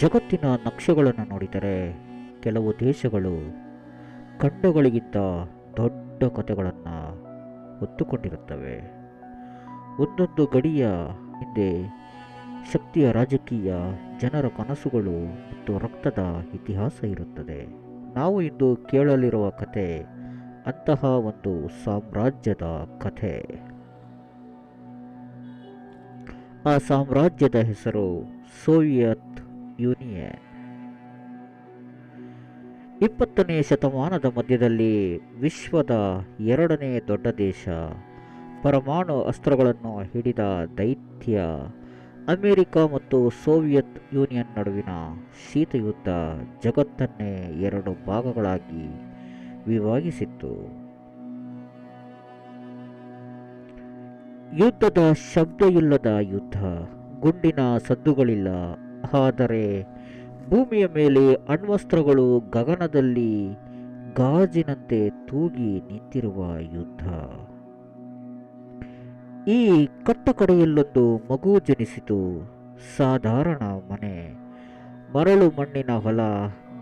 ಜಗತ್ತಿನ ನಕ್ಷೆಗಳನ್ನು ನೋಡಿದರೆ ಕೆಲವು ದೇಶಗಳು ಖಂಡಗಳಿಗಿಂತ ದೊಡ್ಡ ಕಥೆಗಳನ್ನು ಹೊತ್ತುಕೊಂಡಿರುತ್ತವೆ ಒಂದೊಂದು ಗಡಿಯ ಹಿಂದೆ ಶಕ್ತಿಯ ರಾಜಕೀಯ ಜನರ ಕನಸುಗಳು ಮತ್ತು ರಕ್ತದ ಇತಿಹಾಸ ಇರುತ್ತದೆ. ನಾವು ಇಂದು ಕೇಳಲಿರುವ ಕತೆ ಅಂತಹ ಒಂದು ಸಾಮ್ರಾಜ್ಯದ ಕಥೆ. ಆ ಸಾಮ್ರಾಜ್ಯದ ಹೆಸರು ಸೋವಿಯತ್ ಯೂನಿಯನ್ ಇಪ್ಪತ್ತನೇ ಶತಮಾನದ ಮಧ್ಯದಲ್ಲಿ ವಿಶ್ವದ ಎರಡನೇ ದೊಡ್ಡ ದೇಶ. ಪರಮಾಣು ಅಸ್ತ್ರಗಳನ್ನು ಹಿಡಿದ ದೈತ್ಯ. ಅಮೆರಿಕ ಮತ್ತು ಸೋವಿಯತ್ ಯೂನಿಯನ್ ನಡುವಿನ ಶೀತಯುದ್ಧ ಜಗತ್ತನ್ನೇ ಎರಡು ಭಾಗಗಳಾಗಿ ವಿಭಾಗಿಸಿತ್ತು. ಯುದ್ಧದ ಶಬ್ದವಿಲ್ಲದ ಯುದ್ಧ. ಗುಂಡಿನ ಸದ್ದುಗಳಿಲ್ಲ. ಆದರೆ ಭೂಮಿಯ ಮೇಲೆ ಅಣ್ವಸ್ತ್ರಗಳು ಗಗನದಲ್ಲಿ ಗಾಜಿನಂತೆ ತೂಗಿ ನಿಂತಿರುವ ಯುದ್ಧ. ಈ ಕಟ್ಟಕಡೆಯಲ್ಲೊಂದು ಮಗು ಜನಿಸಿತು. ಸಾಧಾರಣ ಮನೆ. ಮರಳು ಮಣ್ಣಿನ ಹೊಲ,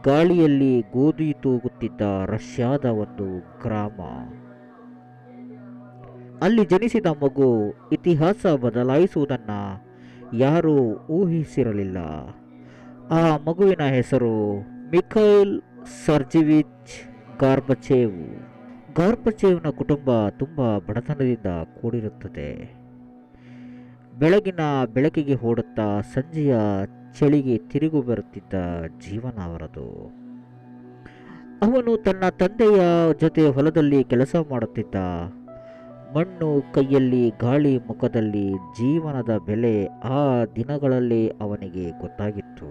ಗಾಳಿಯಲ್ಲಿ ಗೋಧಿ ತೂಗುತ್ತಿದ್ದ ರಷ್ಯಾದ ಒಂದು ಗ್ರಾಮ. ಅಲ್ಲಿ ಜನಿಸಿದ ಮಗು ಇತಿಹಾಸ ಬದಲಾಯಿಸುವುದನ್ನ ಯಾರೂ ಊಹಿಸಿರಲಿಲ್ಲ. ಆ ಮಗುವಿನ ಹೆಸರು ಮಿಖೈಲ್ ಸರ್ಜಿವಿಚ್ ಗಾರ್ಬಚೇವ್. ಗಾರ್ಬಚೇವ್ನ ಕುಟುಂಬ ತುಂಬ ಬಡತನದಿಂದ ಕೂಡಿರುತ್ತದೆ. ಬೆಳಗಿನ ಬೆಳಕಿಗೆ ಓಡುತ್ತಾ ಸಂಜೆಯ ಚಳಿಗೆ ತಿರುಗು ಬರುತ್ತಿದ್ದ ಜೀವನ ಅವರದು. ಅವನು ತನ್ನ ತಂದೆಯ ಜೊತೆ ಹೊಲದಲ್ಲಿ ಕೆಲಸ ಮಾಡುತ್ತಿದ್ದ ಮಣ್ಣು ಕೈಯಲ್ಲಿ ಗಾಳಿ ಮುಖದಲ್ಲಿ ಜೀವನದ ಬೆಲೆ ಆ ದಿನಗಳಲ್ಲಿ ಅವನಿಗೆ ಗೊತ್ತಾಗಿತ್ತು.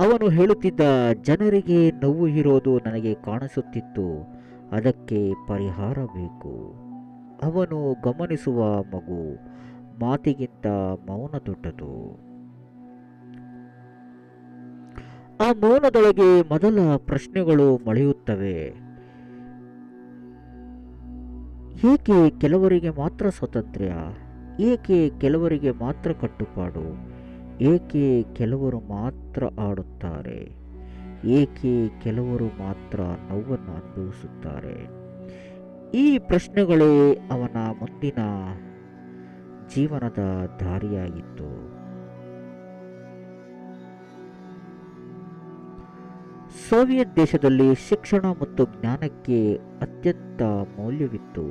ಅವನು ಹೇಳುತ್ತಿದ್ದ, ಜನರಿಗೆ ನೋವು ಇರೋದು ನನಗೆ ಕಾಣಿಸುತ್ತಿತ್ತು, ಅದಕ್ಕೆ ಪರಿಹಾರ ಬೇಕು. ಅವನು ಗಮನಿಸುವ ಮಗು ಮಾತಿಗಿಂತ ಮೌನ ದೊಡ್ಡದು. ಆ ಮೌನದೊಳಗೆ ಮೊದಲ ಪ್ರಶ್ನೆಗಳು ಮೊಳೆಯುತ್ತವೆ. ಏಕೆ ಕೆಲವರಿಗೆ ಮಾತ್ರ ಸ್ವಾತಂತ್ರ್ಯ, ಏಕೆ ಕೆಲವರಿಗೆ ಮಾತ್ರ ಕಟ್ಟುಪಾಡು, ಏಕೆ ಕೆಲವರು ಮಾತ್ರ ಆಡುತ್ತಾರೆ, ಏಕೆ ಕೆಲವರು ಮಾತ್ರ ನೋವನ್ನು ಅನುಭವಿಸುತ್ತಾರೆ? ಈ ಪ್ರಶ್ನೆಗಳೇ ಅವನ ಮುಂದಿನ ಜೀವನದ ದಾರಿಯಾಗಿತ್ತು. ಸೋವಿಯತ್ ದೇಶದಲ್ಲಿ ಶಿಕ್ಷಣ ಮತ್ತು ಜ್ಞಾನಕ್ಕೆ ಅತ್ಯಂತ ಮೌಲ್ಯವಿತ್ತು.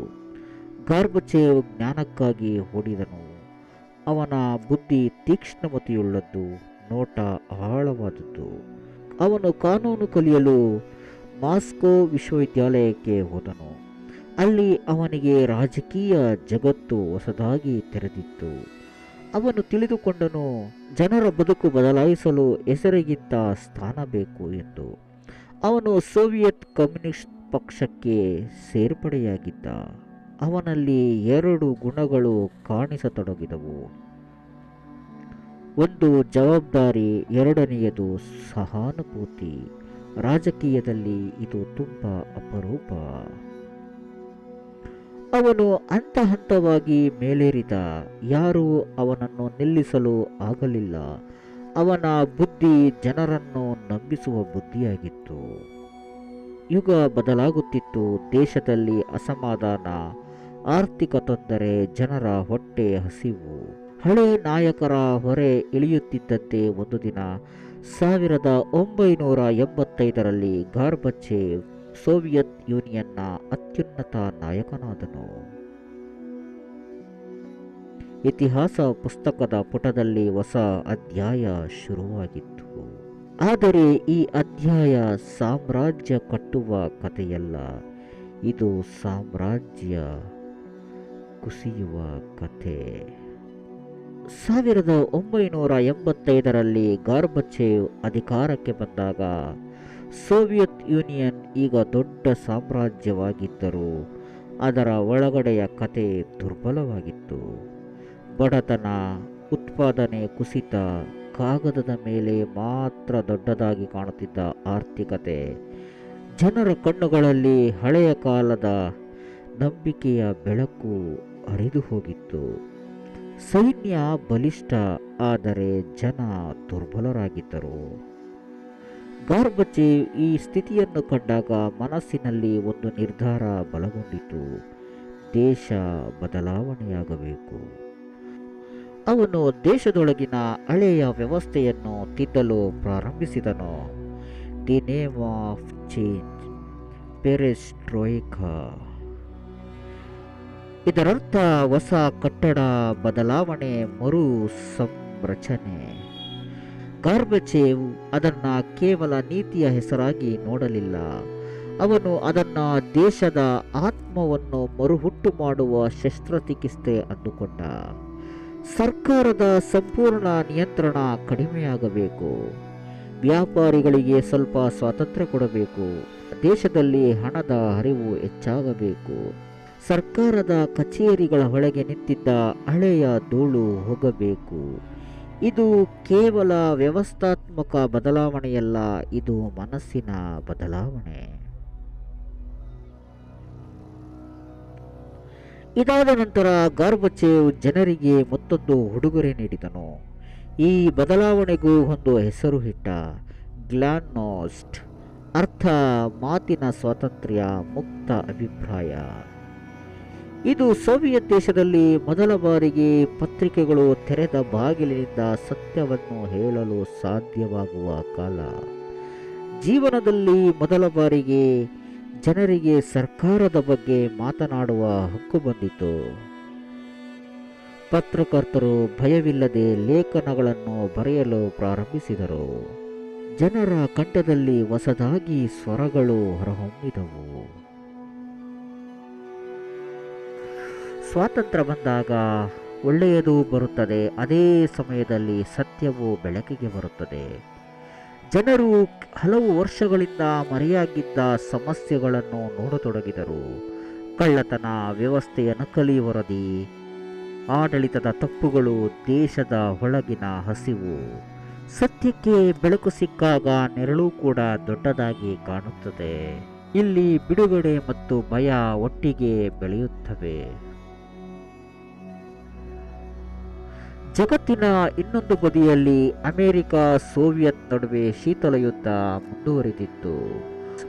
ಗಾರ್ಬಚೇವ್ ಜ್ಞಾನಕ್ಕಾಗಿ ಓಡಿದನು. ಅವನ ಬುದ್ಧಿ ತೀಕ್ಷ್ಣಮತಿಯುಳ್ಳದ್ದು, ನೋಟ ಆಳವಾದದ್ದು. ಅವನು ಕಾನೂನು ಕಲಿಯಲು ಮಾಸ್ಕೋ ವಿಶ್ವವಿದ್ಯಾಲಯಕ್ಕೆ ಹೋದನು. ಅಲ್ಲಿ ಅವನಿಗೆ ರಾಜಕೀಯ ಜಗತ್ತು ಹೊಸದಾಗಿ ತೆರೆದಿತ್ತು. ಅವನು ತಿಳಿದುಕೊಂಡನು, ಜನರ ಬದುಕು ಬದಲಾಯಿಸಲು ಹೆಸರಿಗಿಂತ ಸ್ಥಾನ ಬೇಕು ಎಂದು. ಅವನು ಸೋವಿಯತ್ ಕಮ್ಯುನಿಸ್ಟ್ ಪಕ್ಷಕ್ಕೆ ಸೇರ್ಪಡೆಯಾಗಿದ್ದ. ಅವನಲ್ಲಿ ಎರಡು ಗುಣಗಳು ಕಾಣಿಸತೊಡಗಿದವು. ಒಂದು ಜವಾಬ್ದಾರಿ, ಎರಡನೆಯದು ಸಹಾನುಭೂತಿ. ರಾಜಕೀಯದಲ್ಲಿ ಇದು ತುಂಬ ಅಪರೂಪ. ಅವನು ಹಂತ ಹಂತವಾಗಿ ಮೇಲೇರಿದ. ಯಾರೂ ಅವನನ್ನು ನಿಲ್ಲಿಸಲು ಆಗಲಿಲ್ಲ. ಅವನ ಬುದ್ಧಿ ಜನರನ್ನು ನಂಬಿಸುವ ಬುದ್ಧಿಯಾಗಿತ್ತು. ಯುಗ ಬದಲಾಗುತ್ತಿತ್ತು, ದೇಶದಲ್ಲಿ ಅಸಮಾಧಾನ, ಆರ್ಥಿಕ ತೊಂದರೆ, ಜನರ ಹೊಟ್ಟೆ ಹಸಿವು. ಹಳೆ ನಾಯಕರ ಹೊರೆ ಇಳಿಯುತ್ತಿದ್ದಂತೆ ಒಂದು ದಿನ ಸಾವಿರದ ಒಂಬೈನೂರ ಎಂಬತ್ತೈದರಲ್ಲಿ ಗಾರ್ಬಚ್ಚೆ ಸೋವಿಯತ್ ಯೂನಿಯನ್ನ ಅತ್ಯುನ್ನತ ನಾಯಕನಾದನು. ಇತಿಹಾಸ ಪುಸ್ತಕದ ಪುಟದಲ್ಲಿ ಹೊಸ ಅಧ್ಯಾಯ ಶುರುವಾಗಿತ್ತು. ಆದರೆ ಈ ಅಧ್ಯಾಯ ಸಾಮ್ರಾಜ್ಯ ಕಟ್ಟುವ ಕಥೆಯಲ್ಲ, ಇದು ಸಾಮ್ರಾಜ್ಯ ಕುಸಿಯುವ ಕಥೆ. ಸಾವಿರದ ಒಂಬೈನೂರ ಎಂಬತ್ತೈದರಲ್ಲಿ ಗಾರ್ಬಚೇವ್ ಅಧಿಕಾರಕ್ಕೆ ಬಂದಾಗ, ಸೋವಿಯತ್ ಯೂನಿಯನ್ ಈಗ ದೊಡ್ಡ ಸಾಮ್ರಾಜ್ಯವಾಗಿದ್ದರೂ ಅದರ ಒಳಗಡೆಯ ಕತೆ ದುರ್ಬಲವಾಗಿತ್ತು. ಬಡತನ, ಉತ್ಪಾದನೆ, ಕುಸಿತ ಕಾಗದದ ಮೇಲೆ ಮಾತ್ರ ದೊಡ್ಡದಾಗಿ ಕಾಣುತ್ತಿದ್ದ ಆರ್ಥಿಕತೆ. ಜನರ ಕಣ್ಣುಗಳಲ್ಲಿ ಹಳೆಯ ಕಾಲದ ನಂಬಿಕೆಯ ಬೆಳಕು ಹರಿದು ಹೋಗಿತ್ತು. ಸೈನ್ಯ ಬಲಿಷ್ಠ, ಆದರೆ ಜನ ದುರ್ಬಲರಾಗಿದ್ದರು. ಗಾರ್ಬಚೇವ್ ಈ ಸ್ಥಿತಿಯನ್ನು ಕಂಡಾಗ ಮನಸ್ಸಿನಲ್ಲಿ ಒಂದು ನಿರ್ಧಾರ ಬಲಗೊಂಡಿತು ದೇಶ ಬದಲಾವಣೆಯಾಗಬೇಕು. ಅವನು ದೇಶದೊಳಗಿನ ಹಳೆಯ ವ್ಯವಸ್ಥೆಯನ್ನು ತಿದ್ದಲು ಪ್ರಾರಂಭಿಸಿದನು. The name of change perestroika ಇದರರ್ಥ ಹೊಸ ಕಟ್ಟಡ ಬದಲಾವಣೆ, ಮರು ಸಂರಚನೆ. ಗಾರ್ಬಚೇವ್ ಅದನ್ನು ಕೇವಲ ನೀತಿಯ ಹೆಸರಾಗಿ ನೋಡಲಿಲ್ಲ. ಅವನು ಅದನ್ನು ದೇಶದ ಆತ್ಮವನ್ನು ಮರುಹುಟ್ಟು ಮಾಡುವ ಶಸ್ತ್ರಚಿಕಿತ್ಸೆ ಅಂದುಕೊಂಡ. ಸರ್ಕಾರದ ಸಂಪೂರ್ಣ ನಿಯಂತ್ರಣ ಕಡಿಮೆಯಾಗಬೇಕು. ವ್ಯಾಪಾರಿಗಳಿಗೆ ಸ್ವಲ್ಪ ಸ್ವಾತಂತ್ರ್ಯ ಕೊಡಬೇಕು. ದೇಶದಲ್ಲಿ ಹಣದ ಹರಿವು ಹೆಚ್ಚಾಗಬೇಕು. ಸರ್ಕಾರದ ಕಚೇರಿಗಳ ಒಳಗೆ ನಿಂತಿದ್ದ ಹಳೆಯ ಧೂಳು ಹೋಗಬೇಕು. ಇದು ಕೇವಲ ವ್ಯವಸ್ಥಾತ್ಮಕ ಬದಲಾವಣೆಯಲ್ಲ, ಇದು ಮನಸ್ಸಿನ ಬದಲಾವಣೆ. ಇದಾದ ನಂತರ ಗಾರ್ಬಚೇವ್ ಜನರಿಗೆ ಮತ್ತೊಂದು ಉಡುಗೊರೆ ನೀಡಿದನು. ಈ ಬದಲಾವಣೆಗೂ ಒಂದು ಹೆಸರು ಇಟ್ಟ ಗ್ಲಾನ್ನೋಸ್ಟ್, ಅರ್ಥ ಮಾತಿನ ಸ್ವಾತಂತ್ರ್ಯ ಮುಕ್ತ ಅಭಿಪ್ರಾಯ. ಇದು ಸೋವಿಯತ್ ದೇಶದಲ್ಲಿ ಮೊದಲ ಬಾರಿಗೆ ಪತ್ರಿಕೆಗಳು ತೆರೆದ ಬಾಗಿಲಿನಿಂದ ಸತ್ಯವನ್ನು ಹೇಳಲು ಸಾಧ್ಯವಾಗುವ ಕಾಲ. ಜೀವನದಲ್ಲಿ ಮೊದಲ ಬಾರಿಗೆ ಜನರಿಗೆ ಸರ್ಕಾರದ ಬಗ್ಗೆ ಮಾತನಾಡುವ ಹಕ್ಕು ಬಂದಿತು ಪತ್ರಕರ್ತರು ಭಯವಿಲ್ಲದೆ ಲೇಖನಗಳನ್ನು ಬರೆಯಲು ಪ್ರಾರಂಭಿಸಿದರು. ಜನರ ಕಂಠದಲ್ಲಿ ಹೊಸದಾಗಿ ಸ್ವರಗಳು ಹೊರಹೊಮ್ಮಿದವು. ಸ್ವಾತಂತ್ರ್ಯ ಬಂದಾಗ ಒಳ್ಳೆಯದು ಬರುತ್ತದೆ, ಅದೇ ಸಮಯದಲ್ಲಿ ಸತ್ಯವು ಬೆಳಕಿಗೆ ಬರುತ್ತದೆ. ಜನರು ಹಲವು ವರ್ಷಗಳಿಂದ ಮರೆಯಾಗಿದ್ದ ಸಮಸ್ಯೆಗಳನ್ನು ನೋಡತೊಡಗಿದರು. ಕಳ್ಳತನ ವ್ಯವಸ್ಥೆಯ ನಕಲಿ ವರದಿ ಆಡಳಿತದ ತಪ್ಪುಗಳು ದೇಶದ ಒಳಗಿನ ಹಸಿವು. ಸತ್ಯಕ್ಕೆ ಬೆಳಕು ಸಿಕ್ಕಾಗ ನೆರಳು ಕೂಡ ದೊಡ್ಡದಾಗಿ ಕಾಣುತ್ತದೆ. ಇಲ್ಲಿ ಬಿಡುಗಡೆ ಮತ್ತು ಭಯ ಒಟ್ಟಿಗೆ ಬೆಳೆಯುತ್ತವೆ. ಜಗತ್ತಿನ ಇನ್ನೊಂದು ಬದಿಯಲ್ಲಿ ಅಮೆರಿಕ ಸೋವಿಯತ್ ನಡುವೆ ಶೀತಲ ಯುದ್ಧ ಮುಂದುವರಿದಿತ್ತು.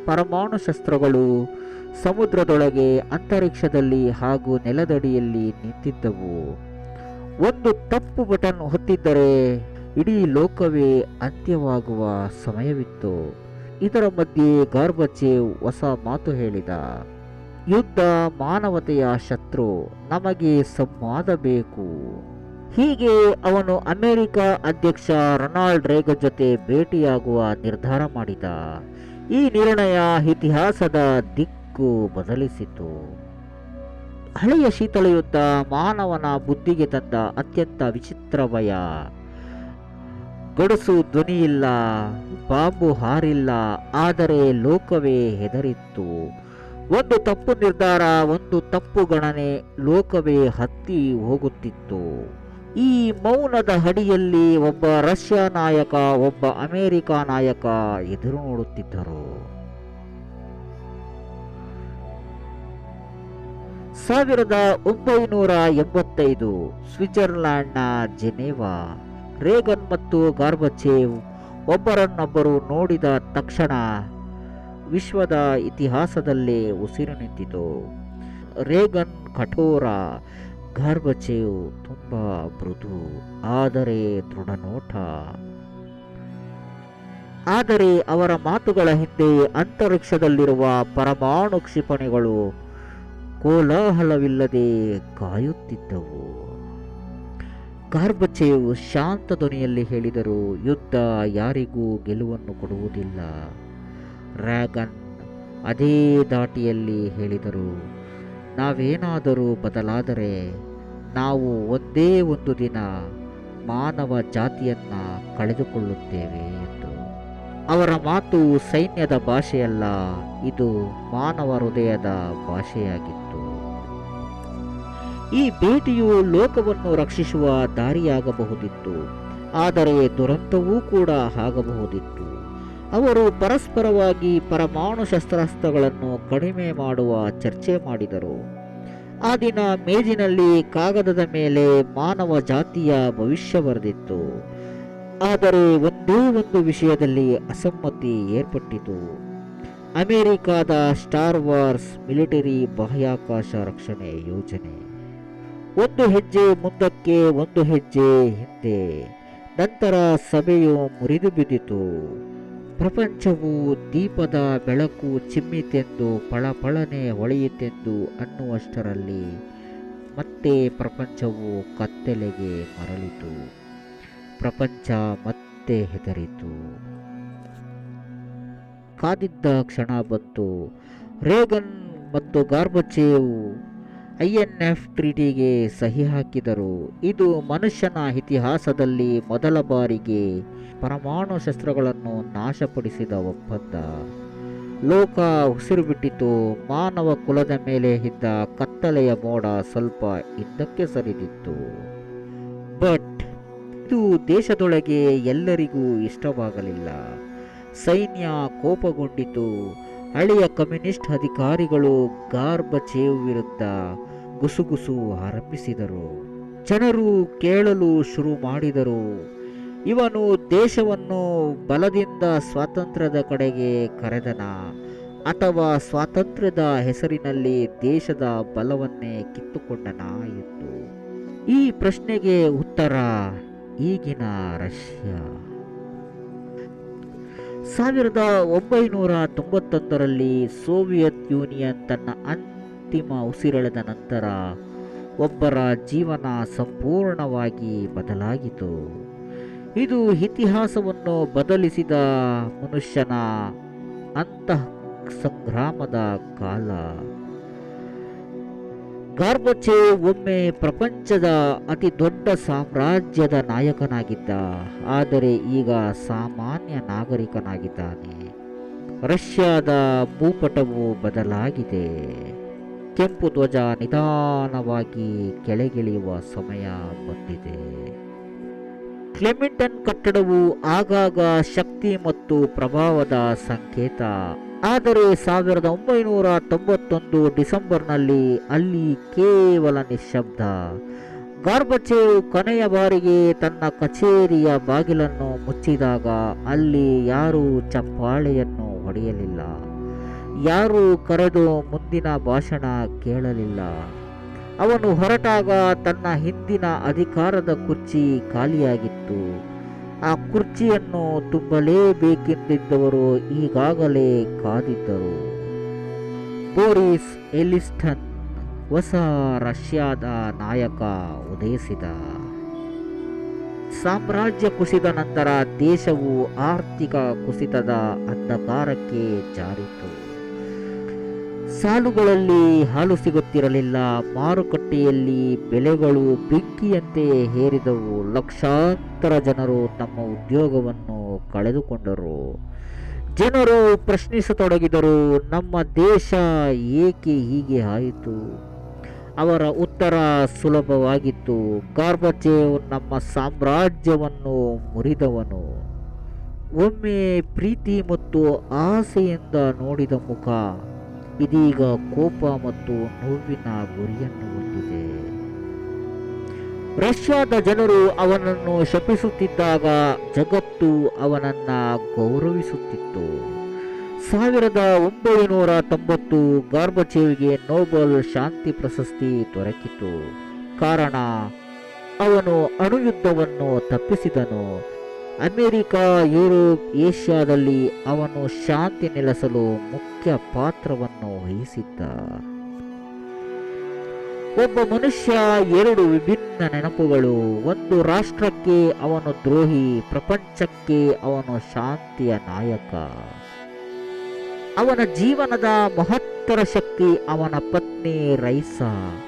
ಪರಮಾಣು ಶಸ್ತ್ರಗಳು ಸಮುದ್ರದೊಳಗೆ ಅಂತರಿಕ್ಷದಲ್ಲಿ ಹಾಗೂ ನೆಲದಡಿಯಲ್ಲಿ ನಿಂತಿದ್ದವು. ಒಂದು ತಪ್ಪು ಬಟನ್ ಹೊತ್ತಿದ್ದರೆ ಇಡೀ ಲೋಕವೇ ಅಂತ್ಯವಾಗುವ ಸಮಯವಿತ್ತು. ಇದರ ಮಧ್ಯೆ ಗಾರ್ಬಚೇವ್ ಹೊಸ ಮಾತು ಹೇಳಿದ. ಯುದ್ಧ ಮಾನವತೆಯ ಶತ್ರು, ನಮಗೆ ಸಂವಾದ ಬೇಕು. ಹೀಗೆ ಅವನು ಅಮೆರಿಕ ಅಧ್ಯಕ್ಷ ರೊನಾಲ್ಡ್ ರೇಗ ಜೊತೆ ಭೇಟಿಯಾಗುವ ನಿರ್ಧಾರ ಮಾಡಿದ. ಈ ನಿರ್ಣಯ ಇತಿಹಾಸದ ದಿಕ್ಕು ಬದಲಿಸಿತು. ಹಳೆಯ ಶೀತಲ ಯುದ್ಧ ಮಾನವನ ಬುದ್ಧಿಗೆ ತಂದ ಅತ್ಯಂತ ವಿಚಿತ್ರ ಭಯ. ಗಡಸು ಧ್ವನಿಯಿಲ್ಲ, ಬಾಂಬು ಹಾರಿಲ್ಲ, ಆದರೆ ಲೋಕವೇ ಹೆದರಿತ್ತು. ಒಂದು ತಪ್ಪು ನಿರ್ಧಾರ, ಒಂದು ತಪ್ಪು ಗಣನೆ, ಲೋಕವೇ ಹತ್ತಿ ಹೋಗುತ್ತಿತ್ತು. ಈ ಮೌನದ ಅಡಿಯಲ್ಲಿ ಒಬ್ಬ ರಷ್ಯಾ ನಾಯಕ, ಒಬ್ಬ ಅಮೆರಿಕ ನಾಯಕ ಎದುರು ನೋಡುತ್ತಿದ್ದರು. ಸಾವಿರದ ಒಂಬೈನೂರ ಎಂಬತ್ತೈದು ಸ್ವಿಟ್ಜರ್ಲ್ಯಾಂಡ್ನ ಜೆನೇವಾ, ರೇಗನ್ ಮತ್ತು ಗಾರ್ಬಚೇವ್ ಒಬ್ಬರನ್ನೊಬ್ಬರು ನೋಡಿದ ತಕ್ಷಣ ವಿಶ್ವದ ಇತಿಹಾಸದಲ್ಲೇ ಉಸಿರು ನಿಂತಿತು. ರೇಗನ್ ಕಠೋರ ಗಾರ್ಬಚೇವ್ ತುಂಬ ಮೃದು, ಆದರೆ ದೃಢನೋಟ. ಆದರೆ ಅವರ ಮಾತುಗಳ ಹಿಂದೆ ಅಂತರಿಕ್ಷದಲ್ಲಿರುವ ಪರಮಾಣು ಕ್ಷಿಪಣಿಗಳು ಕೋಲಾಹಲವಿಲ್ಲದೆ ಕಾಯುತ್ತಿದ್ದವು. ಗರ್ಭಚೆಯು ಶಾಂತ ಧ್ವನಿಯಲ್ಲಿ ಹೇಳಿದರು, ಯುದ್ಧ ಯಾರಿಗೂ ಗೆಲುವನ್ನು ಕೊಡುವುದಿಲ್ಲ. ರ್ಯಾಗನ್ ಅದೇ ದಾಟಿಯಲ್ಲಿ ಹೇಳಿದರು ನಾವೇನಾದರೂ ಬದಲಾದರೆ ನಾವು ಒಂದೇ ಒಂದು ದಿನ ಮಾನವ ಜಾತಿಯನ್ನು ಕಳೆದುಕೊಳ್ಳುತ್ತೇವೆ ಎಂದು. ಅವರ ಮಾತು ಸೈನ್ಯದ ಭಾಷೆಯಲ್ಲ, ಇದು ಮಾನವ ಹೃದಯದ ಭಾಷೆಯಾಗಿತ್ತು. ಈ ಭೇಟಿಯು ಲೋಕವನ್ನು ರಕ್ಷಿಸುವ ದಾರಿಯಾಗಬಹುದಿತ್ತು, ಆದರೆ ದುರಂತವೂ ಕೂಡ ಆಗಬಹುದಿತ್ತು. ಅವರು ಪರಸ್ಪರವಾಗಿ ಪರಮಾಣು ಶಸ್ತ್ರಾಸ್ತ್ರಗಳನ್ನು ಕಡಿಮೆ ಮಾಡುವ ಚರ್ಚೆ ಮಾಡಿದರು. ಆ ದಿನ ಮೇಜಿನಲ್ಲಿ ಕಾಗದದ ಮೇಲೆ ಮಾನವ ಜಾತಿಯ ಭವಿಷ್ಯ ಬರೆದಿತ್ತು. ಆದರೆ ಒಂದೇ ಒಂದು ವಿಷಯದಲ್ಲಿ ಅಸಮ್ಮತಿ ಏರ್ಪಟ್ಟಿತು. ಅಮೆರಿಕಾದ ಸ್ಟಾರ್ ವಾರ್ಸ್ ಮಿಲಿಟರಿ ಬಾಹ್ಯಾಕಾಶ ರಕ್ಷಣೆ ಯೋಜನೆ. ಒಂದು ಹೆಜ್ಜೆ ಮುಂದಕ್ಕೆ ಒಂದು ಹೆಜ್ಜೆ ಹಿಂದೆ. ನಂತರ ಸಭೆಯು ಮುರಿದು ಬಿದ್ದಿತು ಪ್ರಪಂಚವು ದೀಪದ ಬೆಳಕು ಚಿಮ್ಮಿತೆಂದು ಪಳಪಳನೆ ಹೊಳೆಯಿತೆಂದು ಅನ್ನುವಷ್ಟರಲ್ಲಿ ಮತ್ತೆ ಪ್ರಪಂಚವು ಕತ್ತಲೆಗೆ ಮರಳಿತು. ಪ್ರಪಂಚ ಮತ್ತೆ ಹೆದರಿತು. ಕಾದಿದ್ದ ಕ್ಷಣ ಬಂತು. ರೇಗನ್ ಮತ್ತು ಗಾರ್ಬಚೇವ್ ಐ ಎನ್ ಎಫ್ ಟ್ರೀಟಿಗೆ ಸಹಿ ಹಾಕಿದರು. ಇದು ಮನುಷ್ಯನ ಇತಿಹಾಸದಲ್ಲಿ ಮೊದಲ ಬಾರಿಗೆ ಪರಮಾಣು ಶಸ್ತ್ರಗಳನ್ನು ನಾಶಪಡಿಸಿದ ಒಪ್ಪಂದ. ಲೋಕ ಉಸಿರು ಬಿಟ್ಟಿತು. ಮಾನವ ಕುಲದ ಮೇಲೆ ಇದ್ದ ಕತ್ತಲೆಯ ಮೋಡ ಸ್ವಲ್ಪ ಹಿಂದಕ್ಕೆ ಸರಿದಿತ್ತು. ಬಟ್, ಇದು ದೇಶದೊಳಗೆ ಎಲ್ಲರಿಗೂ ಇಷ್ಟವಾಗಲಿಲ್ಲ. ಸೈನ್ಯ ಕೋಪಗೊಂಡಿತು. ಹಳೆಯ ಕಮ್ಯುನಿಸ್ಟ್ ಅಧಿಕಾರಿಗಳು ಗಾರ್ಬಚೇವ್ ವಿರುದ್ಧ ಗುಸುಗುಸು ಆರಂಭಿಸಿದರು ಜನರು ಕೇಳಲು ಶುರು ಮಾಡಿದರು. ಇವನು ದೇಶವನ್ನು ಬಲದಿಂದ ಸ್ವಾತಂತ್ರ್ಯದ ಕಡೆಗೆ ಕರೆದನ, ಅಥವಾ ಸ್ವಾತಂತ್ರ್ಯದ ಹೆಸರಿನಲ್ಲಿ ದೇಶದ ಬಲವನ್ನೇ ಕಿತ್ತುಕೊಂಡನ ಎಂದು. ಈ ಪ್ರಶ್ನೆಗೆ ಉತ್ತರ ಈಗಿನ ರಷ್ಯಾ. ಸಾವಿರದ ಒಂಬೈನೂರ ತೊಂಬತ್ತೊಂದರಲ್ಲಿ ಸೋವಿಯತ್ ಯೂನಿಯನ್ ತನ್ನ ಅಂತಿಮ ಉಸಿರೆಳೆದ ನಂತರ ಒಬ್ಬರ ಜೀವನ ಸಂಪೂರ್ಣವಾಗಿ ಬದಲಾಗಿತು ಇದು ಇತಿಹಾಸವನ್ನು ಬದಲಿಸಿದ ಮನುಷ್ಯನ ಅಂತಃ ಸಂಗ್ರಾಮದ ಕಾಲ. ಗಾರ್ಬಚೆ ಒಮ್ಮೆ ಪ್ರಪಂಚದ ಅತಿ ದೊಡ್ಡ ಸಾಮ್ರಾಜ್ಯದ ನಾಯಕನಾಗಿದ್ದ, ಆದರೆ ಈಗ ಸಾಮಾನ್ಯ ನಾಗರಿಕನಾಗಿದ್ದಾನೆ. ರಷ್ಯಾದ ಭೂಪಟವು ಬದಲಾಗಿದೆ. ಕೆಂಪು ಧ್ವಜ ನಿಧಾನವಾಗಿ ಕೆಳಗಿಳಿಯುವ ಸಮಯ ಬಂದಿದೆ. ಕ್ಲೆಮಿಂಟನ್ ಕಟ್ಟಡವು ಆಗಾಗ ಶಕ್ತಿ ಮತ್ತು ಪ್ರಭಾವದ ಸಂಕೇತ. ಆದರೆ ಸಾವಿರದ ಒಂಬೈನೂರ ತೊಂಬತ್ತೊಂದು ಡಿಸೆಂಬರ್ನಲ್ಲಿ ಅಲ್ಲಿ ಕೇವಲ ನಿಶಬ್ದ ಗಾರ್ಬಚೇವ್ ಕೊನೆಯ ಬಾರಿಗೆ ತನ್ನ ಕಚೇರಿಯ ಬಾಗಿಲನ್ನು ಮುಚ್ಚಿದಾಗ ಅಲ್ಲಿ ಯಾರೂ ಚಪ್ಪಾಳೆಯನ್ನು ಹೊಡೆಯಲಿಲ್ಲ. ಯಾರೂ ಕರೆದು ಮುಂದಿನ ಭಾಷಣ ಕೇಳಲಿಲ್ಲ. ಅವನು ಹೊರಟಾಗ ತನ್ನ ಹಿಂದಿನ ಅಧಿಕಾರದ ಕುರ್ಚಿ ಖಾಲಿಯಾಗಿತ್ತು. ಆ ಕುರ್ಚಿಯನ್ನು ತುಂಬಲೇಬೇಕೆಂದಿದ್ದವರು ಈಗಾಗಲೇ ಕಾದಿದ್ದರು. ಬೋರಿಸ್ ಎಲಿಸ್ಟನ್ ಹೊಸ ರಷ್ಯಾದ ನಾಯಕ ಉದಯಿಸಿದ. ಸಾಮ್ರಾಜ್ಯ ಕುಸಿದ ನಂತರ ದೇಶವು ಆರ್ಥಿಕ ಕುಸಿತದ ಅಂಧಕಾರಕ್ಕೆ ಜಾರಿತು. ಸಾಲುಗಳಲ್ಲಿ ಹಾಲು ಸಿಗುತ್ತಿರಲಿಲ್ಲ. ಮಾರುಕಟ್ಟೆಯಲ್ಲಿ ಬೆಲೆಗಳು ಬೆಂಕಿಯಂತೆ ಹೇರಿದವು. ಲಕ್ಷಾಂತರ ಜನರು ತಮ್ಮ ಉದ್ಯೋಗವನ್ನು ಕಳೆದುಕೊಂಡರು. ಜನರು ಪ್ರಶ್ನಿಸತೊಡಗಿದರು, ನಮ್ಮ ದೇಶ ಏಕೆ ಹೀಗೆ ಆಯಿತು? ಅವರ ಉತ್ತರ ಸುಲಭವಾಗಿತ್ತು. ಗಾರ್ಬಚೇವ್ ನಮ್ಮ ಸಾಮ್ರಾಜ್ಯವನ್ನು ಮುರಿದವನು. ಒಮ್ಮೆ ಪ್ರೀತಿ ಮತ್ತು ಆಸೆಯಿಂದ ನೋಡಿದ ಮುಖ ಇದೀಗ ಕೋಪ ಮತ್ತು ನೋವಿನ ಗುರಿಯನ್ನು ಹೊಂದಿದೆ. ರಷ್ಯಾದ ಜನರು ಅವನನ್ನು ಶಪಿಸುತ್ತಿದ್ದಾಗ ಜಗತ್ತು ಅವನನ್ನ ಗೌರವಿಸುತ್ತಿತ್ತು. ಸಾವಿರದ ಒಂಬೈನೂರ ತೊಂಬತ್ತು ಗಾರ್ಬಚೇವ್ಗೆ ನೋಬಲ್ ಶಾಂತಿ ಪ್ರಶಸ್ತಿ ದೊರಕಿತು. ಕಾರಣ, ಅವನು ಅಣುಯುದ್ಧವನ್ನು ತಪ್ಪಿಸಿದನು. ಅಮೆರಿಕ, ಯುರೋಪ್, ಏಷ್ಯಾದಲ್ಲಿ ಅವನು ಶಾಂತಿ ನೆಲೆಸಲು ಮುಖ್ಯ ಪಾತ್ರವನ್ನು ವಹಿಸಿದ್ದ. ಒಬ್ಬ ಮನುಷ್ಯ ಎರಡು ವಿಭಿನ್ನ ನೆನಪುಗಳು. ಒಂದು ರಾಷ್ಟ್ರಕ್ಕೆ, ಅವನು ದ್ರೋಹಿ. ಪ್ರಪಂಚಕ್ಕೆ, ಅವನು ಶಾಂತಿಯ ನಾಯಕ. ಅವನ ಜೀವನದ ಮಹತ್ತರ ಶಕ್ತಿ ಅವನ ಪತ್ನಿ ರೈಸಾ.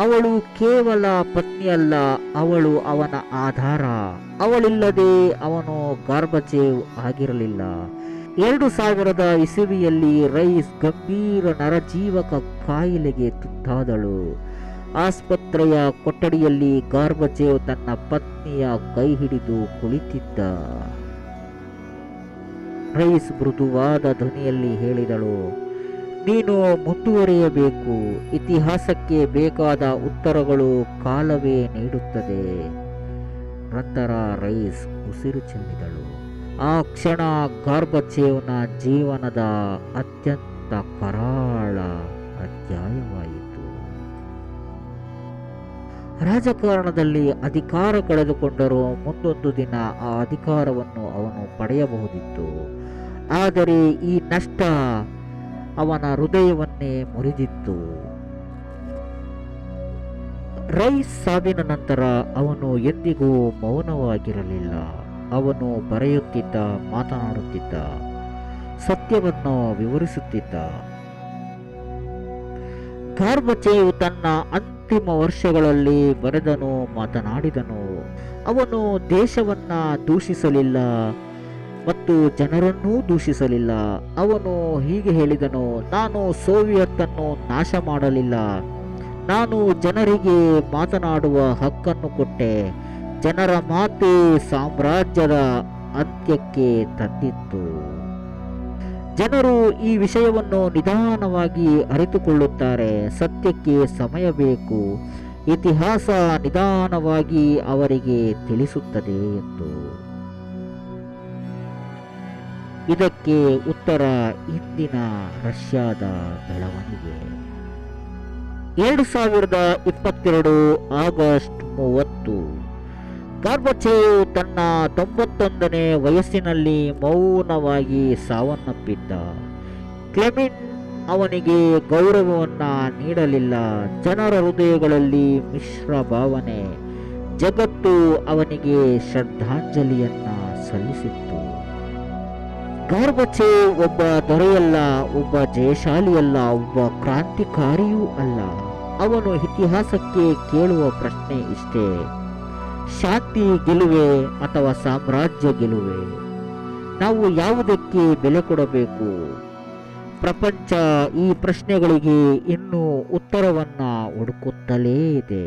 ಅವಳು ಕೇವಲ ಪತ್ನಿಯಲ್ಲ, ಅವಳು ಅವನ ಆಧಾರ. ಅವಳಿಲ್ಲದೆ ಅವನು ಗಾರ್ಬಜೇವ್ ಆಗಿರಲಿಲ್ಲ. ಎರಡು ಸಾವಿರದ ಇಸುವಿಯಲ್ಲಿ ರೈಸ್ ಗಂಭೀರ ನರಜೀವಕ ಕಾಯಿಲೆಗೆ ತುತ್ತಾದಳು. ಆಸ್ಪತ್ರೆಯ ಕೊಠಡಿಯಲ್ಲಿ ಗಾರ್ಬಚೇವ್ ತನ್ನ ಪತ್ನಿಯ ಕೈ ಹಿಡಿದು ಕುಳಿತಿದ್ದ. ರೈಸ್ ಮೃದುವಾದ ಧ್ವನಿಯಲ್ಲಿ ಹೇಳಿದಳು ನೀನು ಮುಂದುವರಿಯಬೇಕು. ಇತಿಹಾಸಕ್ಕೆ ಬೇಕಾದ ಉತ್ತರಗಳು ಕಾಲವೇ ನೀಡುತ್ತದೆ. ನಂತರ ರೈಸ್ ಉಸಿರು ಚೆಲ್ಲಿದಳು. ಆ ಕ್ಷಣ ಗಾರ್ಬಚೇವ್ನ ಜೀವನದ ಅತ್ಯಂತ ಕರಾಳ ಅಧ್ಯಾಯವಾಯಿತು. ರಾಜಕಾರಣದಲ್ಲಿ ಅಧಿಕಾರ ಕಳೆದುಕೊಂಡರೂ ಮುಂದೊಂದು ದಿನ ಆ ಅಧಿಕಾರವನ್ನು ಅವನು ಪಡೆಯಬಹುದಿತ್ತು. ಆದರೆ ಈ ನಷ್ಟ ಅವನ ಹೃದಯವನ್ನೇ ಮುರಿದಿತ್ತು. ರೈ ಸಾವಿನ ನಂತರ ಅವನು ಎಂದಿಗೂ ಮೌನವಾಗಿರಲಿಲ್ಲ. ಅವನು ಬರೆಯುತ್ತಿದ್ದ, ಮಾತನಾಡುತ್ತಿದ್ದ, ಸತ್ಯವನ್ನು ವಿವರಿಸುತ್ತಿದ್ದ. ಗಾರ್ಬಚೆಯು ತನ್ನ ಅಂತಿಮ ವರ್ಷಗಳಲ್ಲಿ ಬರೆದನು, ಮಾತನಾಡಿದನು. ಅವನು ದೇಶವನ್ನ ದೂಷಿಸಲಿಲ್ಲ. ಮತ್ತು ಜನರನ್ನೂ ದೂಷಿಸಲಿಲ್ಲ. ಅವನು ಹೀಗೆ ಹೇಳಿದನು, ನಾನು ಸೋವಿಯತ್ ಅನ್ನು ನಾಶ ಮಾಡಲಿಲ್ಲ ನಾನು ಜನರಿಗೆ ಮಾತನಾಡುವ ಹಕ್ಕನ್ನು ಕೊಟ್ಟೆ. ಜನರ ಮಾತು ಸಾಮ್ರಾಜ್ಯದ ಅಂತ್ಯಕ್ಕೆ ತಂದಿತ್ತು. ಜನರು ಈ ವಿಷಯವನ್ನು ನಿಧಾನವಾಗಿ ಅರಿತುಕೊಳ್ಳುತ್ತಾರೆ. ಸತ್ಯಕ್ಕೆ ಸಮಯ ಬೇಕು. ಇತಿಹಾಸ ನಿಧಾನವಾಗಿ ಅವರಿಗೆ ತಿಳಿಸುತ್ತದೆ ಎಂದು. ಇದಕ್ಕೆ ಉತ್ತರ ಇಂದಿನ ರಷ್ಯಾದ ಬೆಳವಣಿಗೆ. ಎರಡು ಸಾವಿರದ ಇಪ್ಪತ್ತೆರಡು ಆಗಸ್ಟ್ ಮೂವತ್ತು. ಗಾರ್ಬಚೇವ್ ತನ್ನ ತೊಂಬತ್ತೊಂದನೇ ವಯಸ್ಸಿನಲ್ಲಿ ಮೌನವಾಗಿ ಸಾವನ್ನಪ್ಪಿದ್ದ. ಕ್ಲೆಮಿನ್ ಅವನಿಗೆ ಗೌರವವನ್ನ ನೀಡಲಿಲ್ಲ. ಜನರ ಹೃದಯಗಳಲ್ಲಿ ಮಿಶ್ರ ಭಾವನೆ. ಜಗತ್ತು ಅವನಿಗೆ ಶ್ರದ್ಧಾಂಜಲಿಯನ್ನು ಸಲ್ಲಿಸಿತ್ತು. ಗಾರ್ಬಚೇವ್ ಒಬ್ಬ ದೊರೆಯಲ್ಲ, ಒಬ್ಬ ಜಯಶಾಲಿಯಲ್ಲ, ಒಬ್ಬ ಕ್ರಾಂತಿಕಾರಿಯೂ ಅಲ್ಲ. ಅವನು ಇತಿಹಾಸಕ್ಕೆ ಕೇಳುವ ಪ್ರಶ್ನೆ ಇಷ್ಟೇ. ಶಾಂತಿ ಗೆಲುವೆ ಅಥವಾ ಸಾಮ್ರಾಜ್ಯ ಗೆಲುವೆ? ನಾವು ಯಾವುದಕ್ಕೆ ಬೆಲೆ ಕೊಡಬೇಕು? ಪ್ರಪಂಚ ಈ ಪ್ರಶ್ನೆಗಳಿಗೆ ಇನ್ನೂ ಉತ್ತರವನ್ನು ಹುಡುಕುತ್ತಲೇ ಇದೆ.